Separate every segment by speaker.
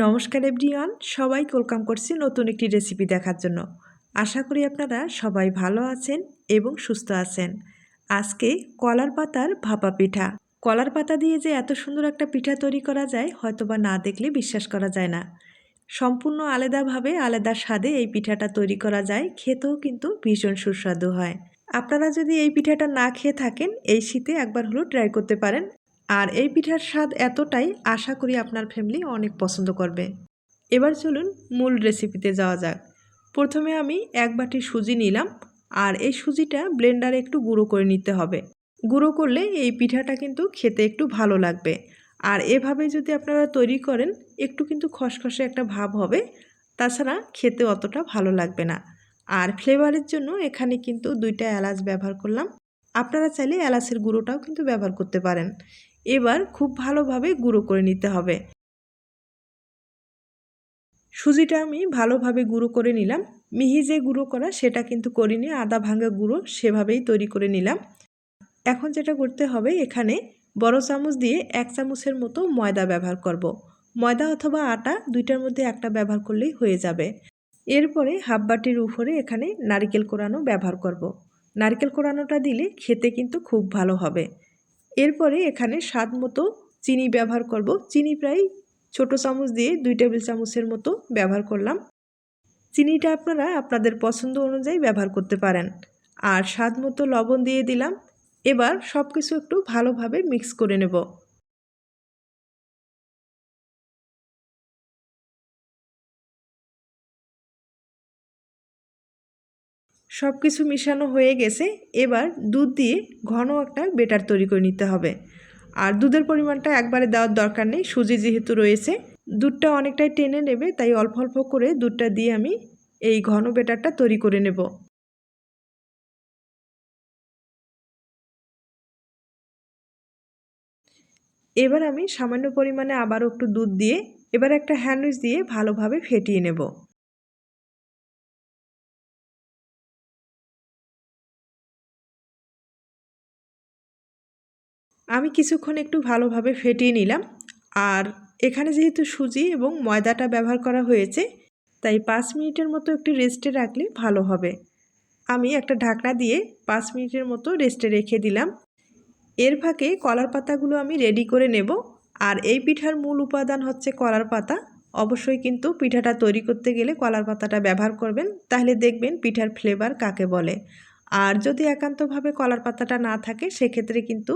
Speaker 1: নমস্কার এভরিওয়ান সবাই ওয়েলকাম করছি নতুন একটি রেসিপি দেখার জন্য। আশা করি আপনারা সবাই ভালো আছেন এবং সুস্থ আছেন। আজকে কলার পাতার ভাপা পিঠা। কলার পাতা দিয়ে যে এত সুন্দর একটা পিঠা তৈরি করা যায়, হয়তোবা না দেখলে বিশ্বাস করা যায় না। সম্পূর্ণ আলাদাভাবে আলাদা স্বাদে এই পিঠাটা তৈরি করা যায়, খেতেও কিন্তু ভীষণ সুস্বাদু হয়। আপনারা যদি এই পিঠাটা না খেয়ে থাকেন, এই শীতে একবার হলেও ট্রাই করতে পারেন। আর এই পিঠার স্বাদ এতটাই আশা করি আপনার ফ্যামিলি অনেক পছন্দ করবে। এবার চলুন মূল রেসিপিতে যাওয়া যাক। প্রথমে আমি এক বাটি সুজি নিলাম আর এই সুজিটা ব্লেন্ডারে একটু গুঁড়ো করে নিতে হবে। গুঁড়ো করলে এই পিঠাটা কিন্তু খেতে একটু ভালো লাগবে। আর এভাবে যদি আপনারা তৈরি করেন, একটু কিন্তু খসখসে একটা ভাব হবে। তাছাড়া খেতে অতটা ভালো লাগবে না। আর ফ্লেভারের জন্য এখানে কিন্তু দুইটা এলাচ ব্যবহার করলাম। আপনারা চাইলে এলাচের গুঁড়োটাও কিন্তু ব্যবহার করতে পারেন। এবার খুব ভালোভাবে গুঁড়ো করে নিতে হবে। সুজিটা আমি ভালোভাবে গুঁড়ো করে নিলাম। মিহি যে গুঁড়ো করা সেটা কিন্তু করিনি, আদা ভাঙা গুঁড়ো সেভাবেই তৈরি করে নিলাম। এখন যেটা করতে হবে, এখানে বড় চামচ দিয়ে এক চামচের মতো ময়দা ব্যবহার করব। ময়দা অথবা আটা দুইটার মধ্যে একটা ব্যবহার করলেই হয়ে যাবে। এরপরে হাফ বাটির উপরে এখানে নারিকেল কোরানো ব্যবহার করব। নারকেল কোরানোটা দিলে খেতে কিন্তু খুব ভালো হবে। এরপরে এখানে স্বাদ মতো চিনি ব্যবহার করব। চিনি প্রায় ছোট চামচ দিয়ে দুই টেবিল চামচের মতো ব্যবহার করলাম। চিনিটা আপনারা আপনাদের পছন্দ অনুযায়ী ব্যবহার করতে পারেন। আর স্বাদ মতো লবণ দিয়ে দিলাম। এবার সব কিছু একটু ভালোভাবে মিক্স করে নেব। সব কিছু মিশানো হয়ে গেছে, এবার দুধ দিয়ে ঘন একটা বেটার তৈরি করে নিতে হবে। আর দুধের পরিমাণটা একবারে দেওয়ার দরকার নেই, সুজি যেহেতু রয়েছে। দুধটা অনেকটাই টেনে নেবে, তাই অল্প অল্প করে দুধটা দিয়ে আমি এই ঘন বেটারটা তৈরি করে নেব। এবার আমি সামান্য পরিমাণে আবারও একটু দুধ দিয়ে, এবার একটা হ্যান্ডউইচ দিয়ে ভালোভাবে ফেটিয়ে নেব। আমি কিছুক্ষণ একটু ভালোভাবে ফেটিয়ে নিলাম। আর এখানে যেহেতু সুজি এবং ময়দাটা ব্যবহার করা হয়েছে, তাই পাঁচ মিনিটের মতো একটু রেস্টে রাখলে ভালো হবে। আমি একটা ঢাকনা দিয়ে পাঁচ মিনিটের মতো রেস্টে রেখে দিলাম। এর ফাঁকে কলার পাতাগুলো আমি রেডি করে নেব। আর এই পিঠার মূল উপাদান হচ্ছে কলার পাতা। অবশ্যই কিন্তু পিঠাটা তৈরি করতে গেলে কলার পাতাটা ব্যবহার করবেন, তাহলে দেখবেন পিঠার ফ্লেভার কাকে বলে। আর যদি একান্তভাবে কলার পাতাটা না থাকে, সেক্ষেত্রে কিন্তু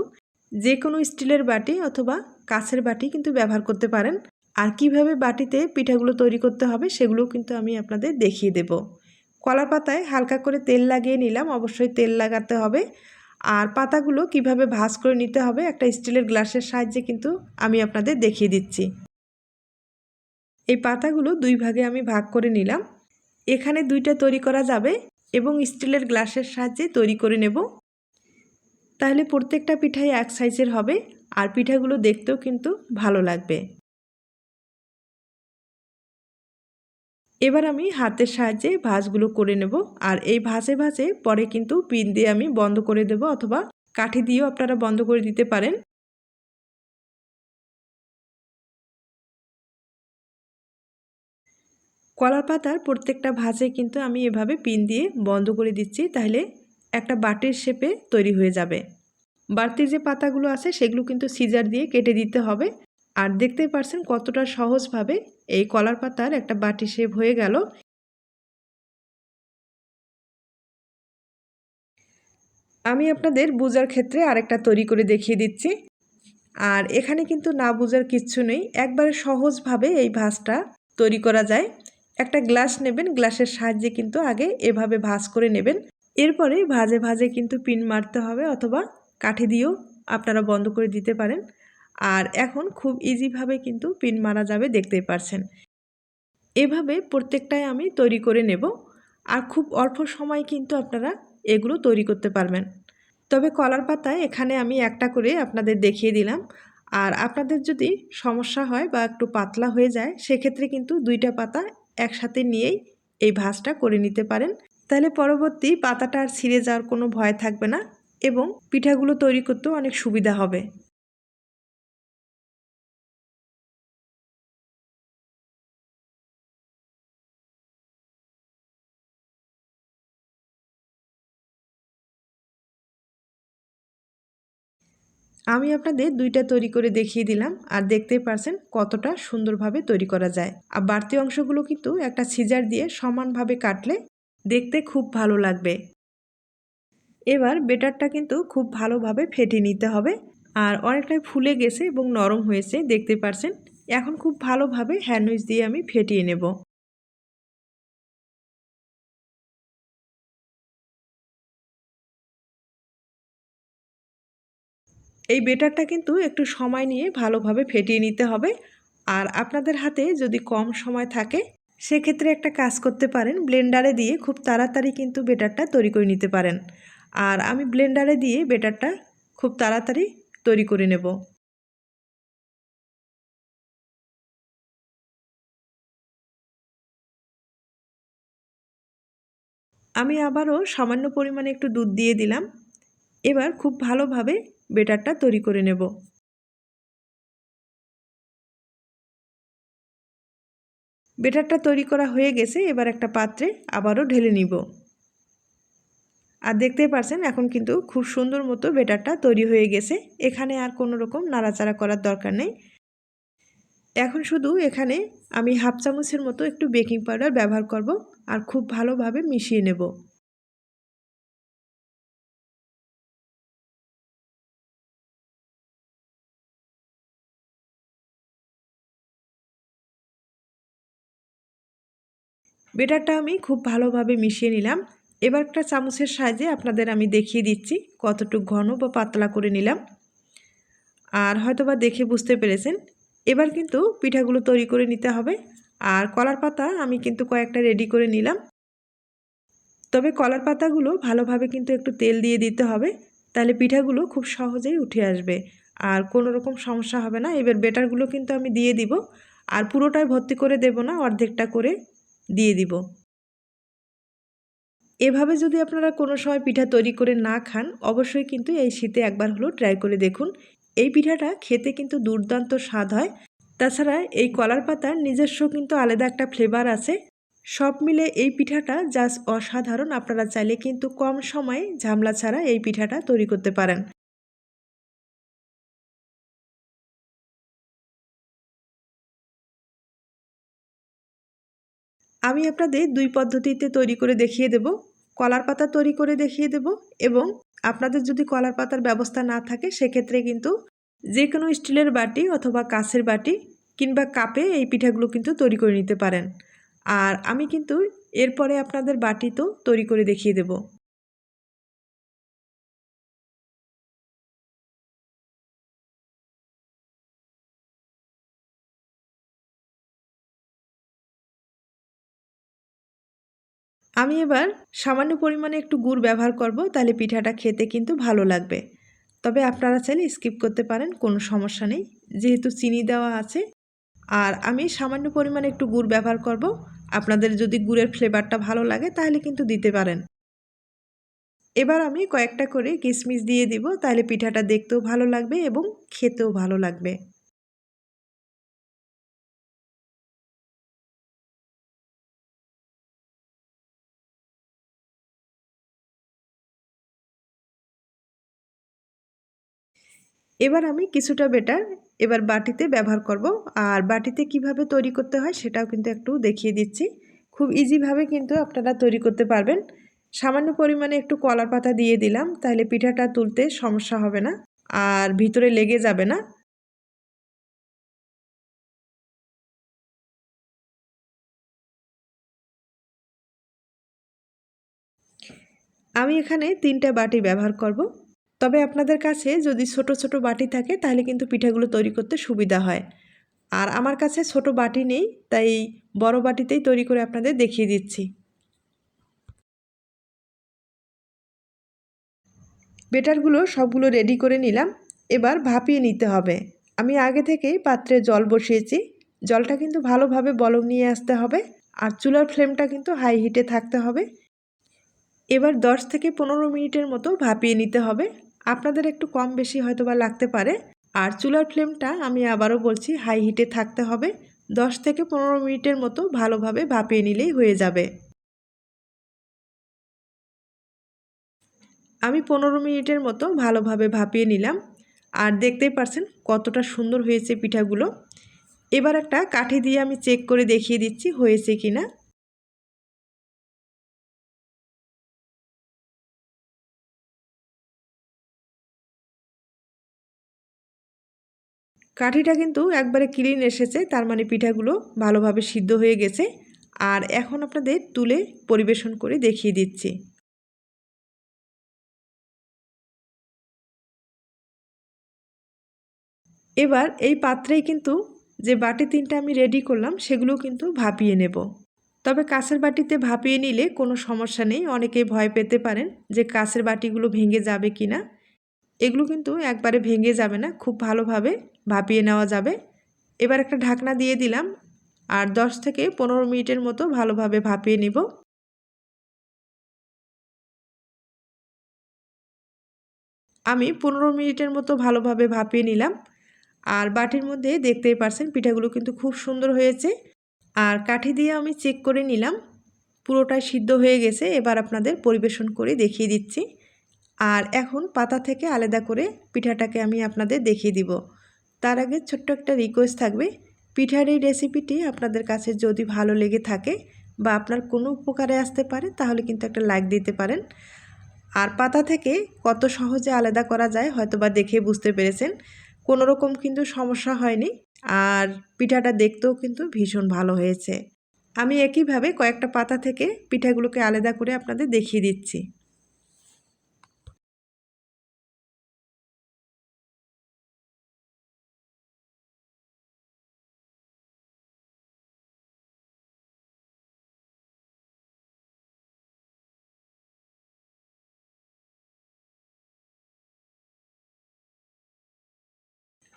Speaker 1: যে কোনো স্টিলের বাটি অথবা কাছের বাটি কিন্তু ব্যবহার করতে পারেন। আর কীভাবে বাটিতে পিঠাগুলো তৈরি করতে হবে সেগুলো কিন্তু আমি আপনাদের দেখিয়ে দেব। কলার পাতায় হালকা করে তেল লাগিয়ে নিলাম, অবশ্যই তেল লাগাতে হবে। আর পাতাগুলো কীভাবে ভাজ করে নিতে হবে একটা স্টিলের গ্লাসের সাহায্যে কিন্তু আমি আপনাদের দেখিয়ে দিচ্ছি। এই পাতাগুলো দুই ভাগে আমি ভাগ করে নিলাম। এখানে দুইটা তৈরি করা যাবে এবং স্টিলের গ্লাসের সাহায্যে তৈরি করে নেব। তাহলে প্রত্যেকটা পিঠাই এক সাইজের হবে আর পিঠাগুলো দেখতেও কিন্তু ভালো লাগবে। এবার আমি হাতের সাহায্যে ভাঁজগুলো করে নেব আর এই ভাঁজে ভাজে পরে কিন্তু পিন দিয়ে আমি বন্ধ করে দেব অথবা কাঠি দিয়েও আপনারা বন্ধ করে দিতে পারেন। কলার পাতার প্রত্যেকটা ভাঁজে কিন্তু আমি এভাবে পিন দিয়ে বন্ধ করে দিচ্ছি তাহলে একটা বাটির শেপে তৈরি হয়ে যাবে। বাড়তি যে পাতাগুলো আছে, সেগুলো কিন্তু সিজার দিয়ে কেটে দিতে হবে। আর দেখতেই পারছেন কতটা সহজভাবে এই কলার পাতার একটা বাটি শেপ হয়ে গেল। আমি আপনাদের বোঝার ক্ষেত্রে আরেকটা তৈরি করে দেখিয়ে দিচ্ছি। আর এখানে কিন্তু না বোঝার কিচ্ছু নেই। একবারে সহজভাবে এই ভাঁজটা তৈরি করা যায়। একটা গ্লাস নেবেন, গ্লাসের সাহায্যে কিন্তু আগে এভাবে ভাঁজ করে নেবেন। এরপরে ভাজে ভাজে কিন্তু পিন মারতে হবে অথবা কাঠি দিয়েও আপনারা বন্ধ করে দিতে পারেন। আর এখন খুব ইজিভাবে কিন্তু পিন মারা যাবে দেখতেই পারছেন। এভাবে প্রত্যেকটাই আমি তৈরি করে নেব। আর খুব অল্প সময় কিন্তু আপনারা এগুলো তৈরি করতে পারবেন। তবে কলার পাতায় এখানে আমি একটা করে আপনাদের দেখিয়ে দিলাম। আর আপনাদের যদি সমস্যা হয় বা একটু পাতলা হয়ে যায়, সেক্ষেত্রে কিন্তু দুইটা পাতা একসাথে নিয়েই এই ভাঁজটা করে নিতে পারেন। তাহলে পরবর্তী পাতাটা আর ছিঁড়ে যাওয়ার কোনো ভয় থাকবে না এবং পিঠাগুলো তৈরি করতেও অনেক সুবিধা হবে। আমি আপনাদের দুইটা তৈরি করে দেখিয়ে দিলাম আর দেখতেই পারছেন কতটা সুন্দরভাবে তৈরি করা যায়। আর বাড়তি অংশগুলো কিন্তু একটা সিজার দিয়ে সমানভাবে কাটলে দেখতে খুব ভালো লাগবে। এবার বেটারটা কিন্তু খুব ভালোভাবে ফেটে নিতে হবে। আর অনেকটাই ফুলে গেছে এবং নরম হয়েছে, দেখতে পারছেন? এখন খুব ভালোভাবে হ্যান্ডউইচ দিয়ে আমি ফেটিয়ে নেব। এই বেটারটা কিন্তু একটু সময় নিয়ে ভালোভাবে ফেটিয়ে নিতে হবে। আর আপনাদের হাতে যদি কম সময় থাকে সেক্ষেত্রে একটা কাজ করতে পারেন, ব্লেন্ডারে দিয়ে খুব তাড়াতাড়ি কিন্তু বেটারটা তৈরি করে নিতে পারেন। আর আমি ব্লেন্ডারে দিয়ে বেটারটা খুব তাড়াতাড়ি তৈরি করে নেব। আমি আবারও সামান্য পরিমাণে একটু দুধ দিয়ে দিলাম। এবার খুব ভালোভাবে বেটারটা তৈরি করে নেব। বেটারটা তৈরি করা হয়ে গেছে, এবার একটা পাত্রে আবারও ঢেলে নিব। আর দেখতে পারছেন, এখন কিন্তু খুব সুন্দর মতো বেটারটা তৈরি হয়ে গেছে। এখানে আর কোনো রকম নাড়াচাড়া করার দরকার নেই। এখন শুধু এখানে আমি হাফ চামচের মতো একটু বেকিং পাউডার ব্যবহার করব আর খুব ভালোভাবে মিশিয়ে নেব। বেটারটা আমি খুব ভালোভাবে মিশিয়ে নিলাম। এবার একটা চামচের সাহায্যে আপনাদের আমি দেখিয়ে দিচ্ছি কতটুকু ঘন বা পাতলা করে নিলাম। আর হয়তোবা দেখে বুঝতে পেরেছেন, এবার কিন্তু পিঠাগুলো তৈরি করে নিতে হবে। আর কলার পাতা আমি কিন্তু কয়েকটা রেডি করে নিলাম। তবে কলার পাতাগুলো ভালোভাবে কিন্তু একটু তেল দিয়ে দিতে হবে, তাহলে পিঠাগুলো খুব সহজেই উঠে আসবে। আর কোনো রকম সমস্যা হবে না, এবার বেটারগুলো কিন্তু আমি দিয়ে দিব। আর পুরোটাই ভর্তি করে দেব না, অর্ধেকটা করে। দিয়ে দিব। এভাবে যদি আপনারা কোনো সময় পিঠা তৈরি করে না খান, অবশ্যই কিন্তু এই শীতে একবার হলেও ট্রাই করে দেখুন। এই পিঠাটা খেতে কিন্তু দুর্দান্ত স্বাদ হয়। তাছাড়া এই কলার পাতার নিজস্ব কিন্তু আলাদা একটা ফ্লেভার আছে। সব মিলে এই পিঠাটা জাস্ট অসাধারণ। আপনারা চাইলে কিন্তু কম সময়ে ঝামলা ছাড়া এই পিঠাটা তৈরি করতে পারেন। আমি আপনাদের দুই পদ্ধতিতে তৈরি করে দেখিয়ে দেব। কলার পাতা তৈরি করে দেখিয়ে দেব এবং আপনাদের যদি কলার পাতার ব্যবস্থা না থাকে, সেক্ষেত্রে কিন্তু যে কোনো স্টিলের বাটি অথবা কাছের বাটি কিংবা কাপে এই পিঠাগুলো কিন্তু তৈরি করে নিতে পারেন। আর আমি কিন্তু এরপরে আপনাদের বাটি তো তৈরি করে দেখিয়ে দেব। আমি এবার সামান্য পরিমাণে একটু গুড় ব্যবহার করব, তাহলে পিঠাটা খেতে কিন্তু ভালো লাগবে। তবে আপনারা চাইলে স্কিপ করতে পারেন, কোনো সমস্যা নেই। যেহেতু চিনি দেওয়া আছে, আর আমি সামান্য পরিমাণে একটু গুড় ব্যবহার করব। আপনাদের যদি গুড়ের ফ্লেভারটা ভালো লাগে, তাহলে কিন্তু দিতে পারেন। এবার আমি কয়েকটা করে কিশমিশ দিয়ে দিব, তাহলে পিঠাটা দেখতেও ভালো লাগবে এবং খেতেও ভালো লাগবে। এবার আমি কিছুটা বেটার এবার বাটিতে ব্যবহার করব। আর বাটিতে কীভাবে তৈরি করতে হয় সেটাও কিন্তু একটু দেখিয়ে দিচ্ছি। খুব ইজিভাবে কিন্তু আপনারা তৈরি করতে পারবেন। সামান্য পরিমাণে একটু কলার পাতা দিয়ে দিলাম, তাহলে পিঠাটা তুলতে সমস্যা হবে না আর ভিতরে লেগে যাবে না। আমি এখানে তিনটা বাটি ব্যবহার করব। তবে আপনাদের কাছে যদি ছোট ছোট বাটি থাকে, তাহলে কিন্তু পিঠাগুলো তৈরি করতে সুবিধা হয়। আর আমার কাছে ছোট বাটি নেই, তাই বড় বাটিতেই তৈরি করে আপনাদের দেখিয়ে দিচ্ছি। বেটারগুলো সবগুলো রেডি করে নিলাম। এবার ভাপিয়ে নিতে হবে। আমি আগে থেকেই পাত্রে জল বসিয়েছি। জলটা কিন্তু ভালোভাবে বলক নিয়ে আসতে হবে। আর চুলার ফ্লেমটা কিন্তু হাই হিটে থাকতে হবে। এবার 10 থেকে পনেরো মিনিটের মতো ভাপিয়ে নিতে হবে। আপনাদের একটু কম বেশি হয়তো বা লাগতে পারে। আর চুলার ফ্লেমটা আমি আবারও বলছি, হাই হিটে থাকতে হবে। 10 থেকে পনেরো মিনিটের মতো ভালোভাবে ভাপিয়ে নিলেই হয়ে যাবে। আমি পনেরো মিনিটের মতো ভালোভাবে ভাপিয়ে নিলাম। আর দেখতেই পারছেন কতটা সুন্দর হয়েছে পিঠাগুলো। এবার একটা কাঠি দিয়ে আমি চেক করে দেখিয়ে দিচ্ছি হয়েছে কি না কাঠিটা কিন্তু একবারে ক্লিন এসেছে, তার মানে পিঠাগুলো ভালোভাবে সিদ্ধ হয়ে গেছে। আর এখন আপনাদের তুলে পরিবেশন করে দেখিয়ে দিচ্ছি। এবার এই পাত্রেই কিন্তু যে বাটি তিনটা আমি রেডি করলাম সেগুলো কিন্তু ভাপিয়ে নেব। তবে কাঁচের বাটিতে ভাপিয়ে নিলে কোনো সমস্যা নেই, অনেকেই ভয় পেতে পারেন যে কাঁচের বাটিগুলো ভেঙে যাবে কি না এগুলো কিন্তু একবারে ভেঙে যাবে না, খুব ভালোভাবে ভাপিয়ে নেওয়া যাবে। এবার একটা ঢাকনা দিয়ে দিলাম আর 10 থেকে পনেরো মিনিটের মতো ভালোভাবে ভাপিয়ে নিব। আমি পনেরো মিনিটের মতো ভালোভাবে ভাপিয়ে নিলাম। আর বাটির মধ্যে দেখতেই পারছেন পিঠাগুলো কিন্তু খুব সুন্দর হয়েছে। আর কাঠি দিয়ে আমি চেক করে নিলাম। পুরোটাই সিদ্ধ হয়ে গেছে, এবার আপনাদের পরিবেশন করে দেখিয়ে দিচ্ছি। আর এখন পাতা থেকে আলাদা করে পিঠাটাকে আমি আপনাদের দেখিয়ে দিব। তার আগে ছোট্ট একটা রিকোয়েস্ট থাকবে। পিঠার এই রেসিপিটি আপনাদের কাছে যদি ভালো লেগে থাকে বা আপনার কোনো উপকারে আসতে পারে, তাহলে কিন্তু একটা লাইক দিতে পারেন। আর পাতা থেকে কত সহজে আলাদা করা যায় হয়তো বা দেখে বুঝতে পেরেছেন। কোনো রকম কিন্তু সমস্যা হয়নি। আর পিঠাটা দেখতেও কিন্তু ভীষণ ভালো হয়েছে। আমি একইভাবে কয়েকটা পাতা থেকে পিঠাগুলোকে আলাদা করে আপনাদের দেখিয়ে দিচ্ছি।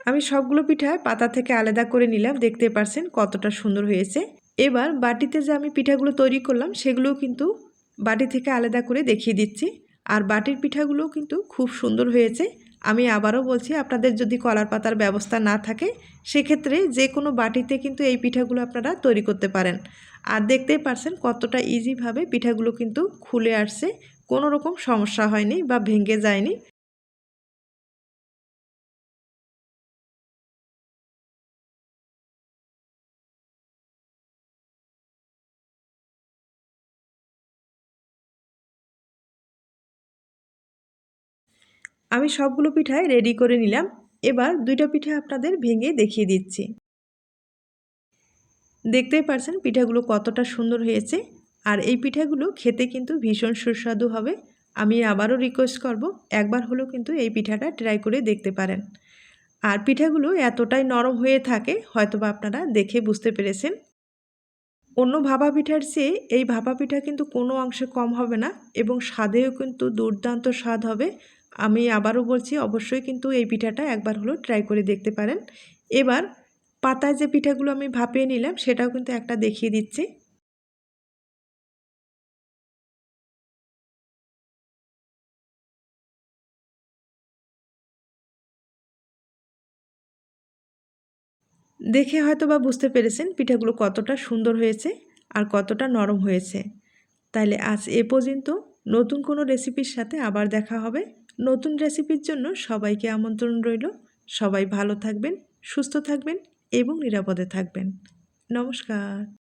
Speaker 1: আমি সবগুলো পিঠা পাতা থেকে আলাদা করে নিলাম, দেখতে পারছেন কতটা সুন্দর হয়েছে। এবার বাটিতে যে আমি পিঠাগুলো তৈরি করলাম, সেগুলোও কিন্তু বাটি থেকে আলাদা করে দেখিয়ে দিচ্ছি। আর বাটির পিঠাগুলোও কিন্তু খুব সুন্দর হয়েছে। আমি আবারও বলছি, আপনাদের যদি কলার পাতার ব্যবস্থা না থাকে, সেক্ষেত্রে যে কোনো বাটিতে কিন্তু এই পিঠাগুলো আপনারা তৈরি করতে পারেন। আর দেখতেই পারছেন কতটা ইজিভাবে পিঠাগুলো কিন্তু খুলে আসছে। কোনো রকম সমস্যা হয়নি বা ভেঙে যায়নি। আমি সবগুলো পিঠাই রেডি করে নিলাম। এবার দুইটা পিঠা আপনাদের ভেঙে দেখিয়ে দিচ্ছি। দেখতেই পারছেন পিঠাগুলো কতটা সুন্দর হয়েছে। আর এই পিঠাগুলো খেতে কিন্তু ভীষণ সুস্বাদু হবে। আমি আবারও রিকোয়েস্ট করব, একবার হলেও কিন্তু এই পিঠাটা ট্রাই করে দেখতে পারেন। আর পিঠাগুলো এতটাই নরম হয়ে থাকে, হয়তোবা আপনারা দেখে বুঝতে পেরেছেন। অন্য ভাপা পিঠার চেয়ে এই ভাপা পিঠা কিন্তু কোনো অংশে কম হবে না এবং স্বাদেও কিন্তু দুর্দান্ত স্বাদ হবে। আমি আবারও বলছি, অবশ্যই কিন্তু এই পিঠাটা একবার হলো ট্রাই করে দেখতে পারেন। এবার পাতায় যে পিঠাগুলো আমি ভাপিয়ে নিলাম, সেটাও কিন্তু একটা দেখিয়ে দিচ্ছি। দেখে হয়তো বা বুঝতে পেরেছেন পিঠাগুলো কতটা সুন্দর হয়েছে আর কতটা নরম হয়েছে। তাইলে আজ এ পর্যন্ত নতুন কোনো রেসিপির সাথে আবার দেখা হবে। নতুন রেসিপির জন্য সবাইকে আমন্ত্রণ রইল। সবাই ভালো থাকবেন, সুস্থ থাকবেন এবং নিরাপদে থাকবেন। নমস্কার।